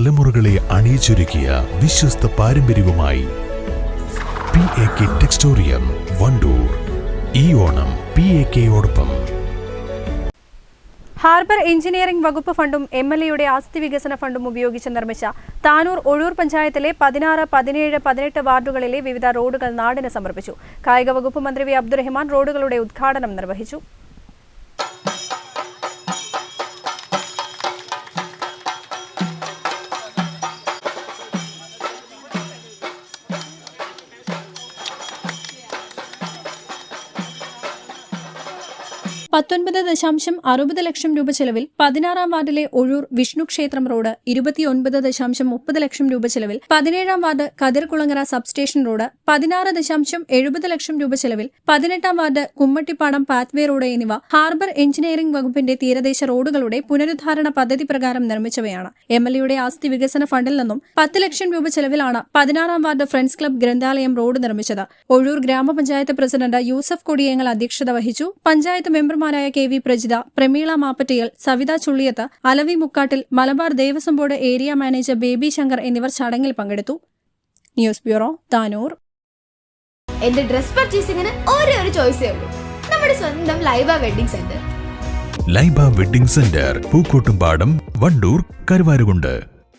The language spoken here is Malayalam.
തലമുറകളെ അണിയിച്ചൊരുക്കിയ വിശ്വസ്ത പാരമ്പര്യവുമായി P A K textorium Wandoor ഈ ഓണം പി എ കെയോടൊപ്പം ഹാർബർ എഞ്ചിനീയറിംഗ് വകുപ്പ് ഫണ്ടും എം എൽ എയുടെ ആസ്തി വികസന ഫണ്ടും ഉപയോഗിച്ച് നിർമ്മിച്ച താനൂർ ഒഴൂർ പഞ്ചായത്തിലെ പതിനാറ് പതിനേഴ് പതിനെട്ട് വാർഡുകളിലെ വിവിധ റോഡുകൾ നാടിന് സമർപ്പിച്ചു. കായിക വകുപ്പ് മന്ത്രി വി അബ്ദുറഹ്മാൻ റോഡുകളുടെ ഉദ്ഘാടനം നിർവഹിച്ചു. പത്തൊൻപത് ദശാംശം അറുപത് ലക്ഷം രൂപ ചെലവിൽ പതിനാറാം വാർഡിലെ ഒഴൂർ വിഷ്ണു ക്ഷേത്രം റോഡ് ഇരുപത്തിയൊൻപത് ദശാംശം മുപ്പത് ലക്ഷം രൂപ ചെലവിൽ പതിനേഴാം വാർഡ് കതിർകുളങ്ങര സബ്സ്റ്റേഷൻ റോഡ് പതിനാറ് ദശാംശം എഴുപത് ലക്ഷം രൂപ ചെലവിൽ പതിനെട്ടാം വാർഡ് കുമ്മട്ടിപ്പാടം പാത്വേ റോഡ് എന്നിവ ഹാർബർ എഞ്ചിനീയറിംഗ് വകുപ്പിന്റെ തീരദേശ റോഡുകളുടെ പുനരുദ്ധാരണ പദ്ധതി പ്രകാരം നിർമ്മിച്ചവയാണ്. എം എൽ എയുടെ ആസ്തി വികസന ഫണ്ടിൽ നിന്നും പത്ത് ലക്ഷം രൂപ ചെലവിലാണ് പതിനാറാം വാർഡ് ഫ്രണ്ട്സ് ക്ലബ് ഗ്രന്ഥാലയം റോഡ് നിർമ്മിച്ചത്. ഒഴൂർ ഗ്രാമപഞ്ചായത്ത് പ്രസിഡന്റ് യൂസഫ് കൊടിയേങ്ങൽ അധ്യക്ഷത വഹിച്ചു. പഞ്ചായത്ത് മെമ്പർമാരായ K V Prajitha Prameela Mappattiyal Savitha Chulliyath Alavi Mukkattil Malabar Devaswom board area manager Baby Shankar എന്നിവർ ചടങ്ങിൽ പങ്കെടുത്തു. News bureau Tanur. എന്റെ ഡ്രസ് പർച്ചേസിംഗിന് ഒരേ ഒരു ചോയ്സേ ഉള്ളൂ. നമ്മുടെ സ്വന്തം Laiba wedding centre. Laiba wedding centre Pookkottumpadam Wandoor Karuvarakundu.